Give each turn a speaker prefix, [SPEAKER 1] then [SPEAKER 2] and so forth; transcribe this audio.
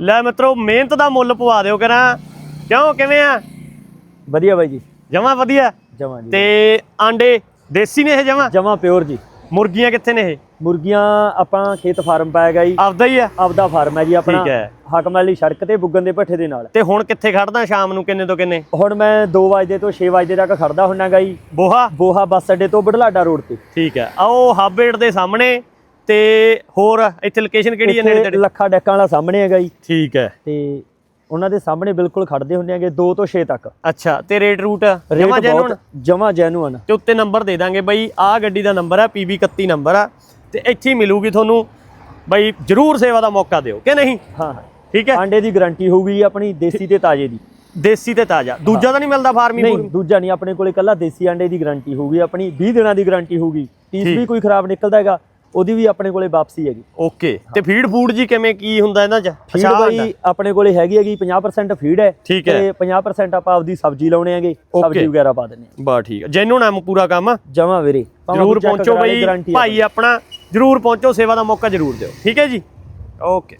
[SPEAKER 1] ਲੈ ਮਿੱਤਰੋ ਮਿਹਨਤ ਦਾ ਮੁੱਲ ਪਵਾ ਦਿਓ ਕਰਾਂ। ਕਿਉਂ ਕਿਵੇਂ ਆ?
[SPEAKER 2] ਵਧੀਆ ਬਾਈ ਜੀ।
[SPEAKER 1] ਜਮਾ ਵਧੀਆ?
[SPEAKER 2] ਜਮਾਂ ਜੀ।
[SPEAKER 1] ਤੇ ਆਂਡੇ ਦੇਸੀ ਨੇ ਇਹ ਜਮਾ?
[SPEAKER 2] ਜਮਾਂ ਪਿਓਰ ਜੀ।
[SPEAKER 1] ਮੁਰਗੀਆਂ ਕਿੱਥੇ ਨੇ ਇਹ?
[SPEAKER 2] ਮੁਰਗੀਆਂ ਆਪਾਂ ਖੇਤ ਫਾਰਮ ਪਾਇਆ ਗਿਆ ਜੀ।
[SPEAKER 1] ਆਪਦਾ ਹੀ ਆ?
[SPEAKER 2] ਆਪਦਾ ਫਾਰਮ ਹੈ ਜੀ ਆਪਣਾ।
[SPEAKER 1] ਠੀਕ ਹੈ।
[SPEAKER 2] ਹਾਕਮ ਵਾਲੀ ਸੜਕ ਤੇ ਬੁੱਗਨ ਦੇ ਭੱਠੇ ਦੇ ਨਾਲ।
[SPEAKER 1] ਤੇ ਹੁਣ ਕਿੱਥੇ ਖੜਦਾ ਸ਼ਾਮ ਨੂੰ? ਕਿੰਨੇ ਤੋਂ ਕਿੰਨੇ?
[SPEAKER 2] ਹੁਣ ਮੈਂ 2 ਵਜੇ ਤੋਂ 6 ਵਜੇ ਤੱਕ ਖੜਦਾ ਹੁੰਨਾਗਾ ਜੀ।
[SPEAKER 1] ਬੋਹਾ?
[SPEAKER 2] ਬੋਹਾ ਬੱਸ ਅੱਡੇ ਤੋਂ ਬੜਲਾਡਾ ਰੋਡ ਤੇ।
[SPEAKER 1] ਠੀਕ ਹੈ। ਆਓ ਹਾਬੇਟ ਦੇ ਸਾਹਮਣੇ। ਤੇ ਹੋਰ ਇੱਥੇ ਲੋਕੇਸ਼ਨ ਕਿਹੜੀ ਹੈ ਨੇੜੇ
[SPEAKER 2] ਇੱਥੇ
[SPEAKER 1] ਤੇੜੇ?
[SPEAKER 2] ਲੱਖਾ ਡੈਕਾਂ ਵਾਲਾ ਸਾਹਮਣੇ ਹੈਗਾ ਜੀ।
[SPEAKER 1] ਠੀਕ ਹੈ।
[SPEAKER 2] ਤੇ ਉਹਨਾਂ ਦੇ ਸਾਹਮਣੇ ਬਿਲਕੁਲ ਖੜਦੇ ਹੁੰਦੇ ਆਗੇ 2 ਤੋਂ 6 ਤੱਕ।
[SPEAKER 1] ਅੱਛਾ ਤੇ ਰੇਟ ਰੂਟ
[SPEAKER 2] ਰੇਟ
[SPEAKER 1] ਜਮਾ ਜੈਨੂਨ
[SPEAKER 2] ਬਹੁਤ ਜਮਾ ਜੈਨੂਨ
[SPEAKER 1] ਤੇ ਉੱਤੇ ਨੰਬਰ ਦੇ ਦਾਂਗੇ ਬਈ ਆਹ ਗੱਡੀ ਦਾ ਨੰਬਰ ਹੈ PB 31 ਨੰਬਰ ਆ। ਤੇ ਇੱਥੇ ਹੀ ਮਿਲੂਗੀ ਤੁਹਾਨੂੰ ਬਈ ਜਰੂਰ ਸੇਵਾ ਦਾ ਮੌਕਾ ਦਿਓ ਕਿ ਨਹੀਂ?
[SPEAKER 2] ਹਾਂ।
[SPEAKER 1] ਠੀਕ ਹੈ।
[SPEAKER 2] ਆਂਡੇ ਦੀ ਗਾਰੰਟੀ ਹੋਊਗੀ ਆਪਣੀ ਦੇਸੀ ਤੇ ਤਾਜ਼ੇ ਦੀ।
[SPEAKER 1] ਦੇਸੀ ਤੇ ਤਾਜ਼ਾ। ਦੂਜਾ ਤਾਂ ਨਹੀਂ ਮਿਲਦਾ ਫਾਰਮੀ
[SPEAKER 2] ਨਹੀਂ ਦੂਜਾ ਨਹੀਂ ਆਪਣੇ ਕੋਲੇ ਕੱਲਾ ਦੇਸੀ ਆਂਡੇ ਦੀ ਗਾਰੰਟੀ ਹੋਊਗੀ ਆਪਣੀ 20 ਦਿਨਾਂ ਦੀ ਗਾਰੰਟੀ ਹੋਊਗੀ। ਪੀਸ
[SPEAKER 1] ਠੀਕ।
[SPEAKER 2] ਵੀ ਕੋਈ ਖਰਾਬ ਨਿਕਲਦਾ ਹੈਗਾ ਉਹਦੀ ਵੀ ਆਪਣੇ ਕੋਲੇ ਵਾਪਸੀ ਹੈਗੀ।
[SPEAKER 1] ਓਕੇ ਤੇ ਫੀਡ ਫੂਡ ਜੀ ਕਿਵੇਂ ਕੀ ਹੁੰਦਾ ਇਹਨਾਂ ਚ?
[SPEAKER 2] ਫੀਡ। ਬਾਈ ਆਪਣੇ ਕੋਲੇ ਹੈਗੀ ਹੈਗੀ 50% ਫੀਡ ਹੈ। ਤੇ 50% ਆਪਾਂ ਆਪਦੀ ਸਬਜ਼ੀ ਲਾਉਣੇ ਆਗੇ ਸਬਜ਼ੀ। ਵਗੈਰਾ ਪਾ ਦਿੰਨੇ ਆ
[SPEAKER 1] ਬਾ ਠੀਕ ਹੈ। ਜੈਨੂਨ ਹੈ ਪੂਰਾ ਕੰਮ?
[SPEAKER 2] ਜਮਾ ਵੀਰੇ
[SPEAKER 1] ਜਰੂਰ ਪਹੁੰਚੋ ਬਈ। ਭਾਈ ਆਪਣਾ ਜਰੂਰ ਪਹੁੰਚੋ ਸੇਵਾ ਦਾ ਮੌਕਾ ਜਰੂਰ ਦਿਓ। ਠੀਕ ਹੈ ਜੀ? ਓਕੇ।